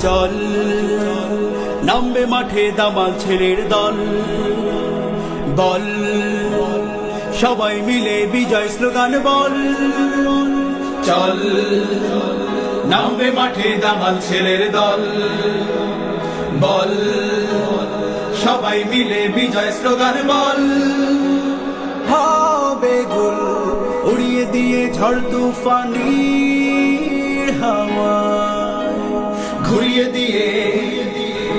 চল, নামবে মাঠে দামাল ছেলের দল। বল, সবাই মিলে বিজয় স্লোগান বল। চল, নামবে মাঠে দামাল ছেলের দল। বল, সবাই মিলে বিজয় স্লোগান বল। হবে গোল, উড়িয়ে দিয়ে ঝড় তুফানির ঘুরিয়ে দিয়ে।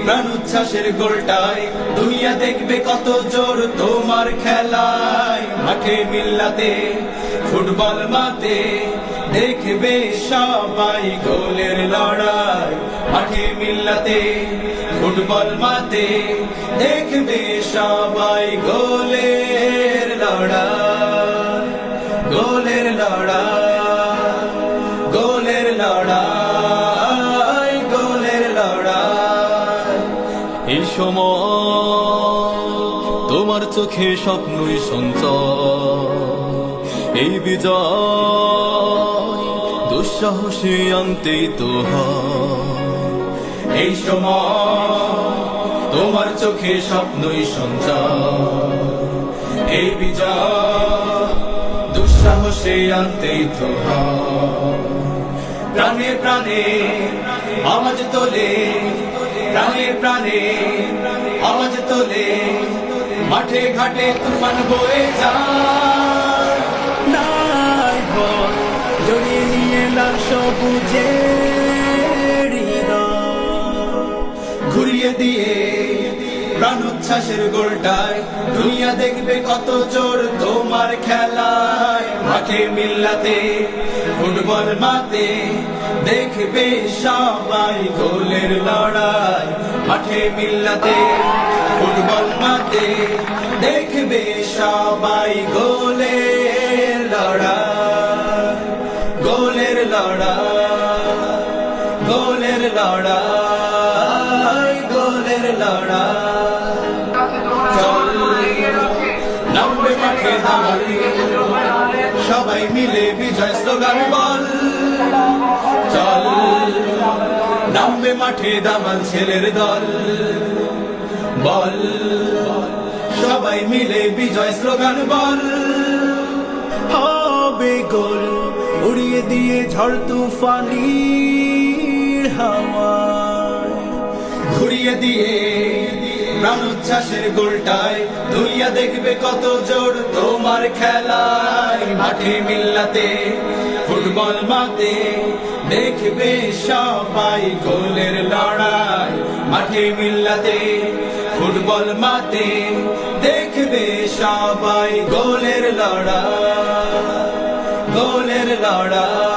প্রাণ উচ্ছ্বাসের গোলটায় দুনিয়া দেখবে কত জোর তোমার খেলায়। মাঠে মিল্লাতে, ফুটবল মাতে দেখবে সবাই গোলের লড়াই। মাঠে মিল্লাতে, ফুটবল মাতে দেখবে সবাই গোলের লড়াই। গোলের লড়াই। সময়। তোমার চোখে স্বপ্নই সঞ্চয়। এই বিজয় দুঃসাহসী আনতেই তো এই সময় তোমার চোখে স্বপ্নই সঞ্চয়। এই বিজয় দুঃসাহসে আনতেই তো। প্রাণে প্রাণে আওয়াজ তোলে প্রাণে প্রাণে আওয়াজ তোলে, মাঠে ঘাটে তুফান বয়ে যায়। নাই ভয়, জড়িয়ে নিয়ে লাল সবুজে ঘুরিয়ে দিয়ে প্রাণ উচ্ছ্বাসের গোলটায়, দুনিয়া দেখবে কত জোর তোমার খেলায়। মাঠে মিল্লাতে, ফুটবল মাতে দেখবে সবাই গোলের লড়াই, মাঠে মিল্লাতে, ফুটবল মাতে দেখবে সবাই গোলের লড়াই গোলের লড়াই গোলের লড়াই গোলের লড়াই। চল, নামবে মাঠে সবাই মিলে বিজয় স্লোগান বল। নামবে মাঠে দামাল ছেলের দল। বল। সবাই মিলে বিজয় স্লোগান বল। হবে গোল। উড়িয়ে দিয়ে ঝড় তুফানি হাওয়া ঘুরিয়ে দিয়ে প্রাণ উচ্ছ্বাসের গোলটায়। দুনিয়া দেখবে কত জোর তোমার খেলায়। মাঠে মিল্লাতে, ফুটবল মাতে দেখবে সবাই গোলের লড়াই। মাঠে মিল্লাতে, ফুটবল মাতে দেখবে সবাই গোলের লড়াই। গোলের লড়াই।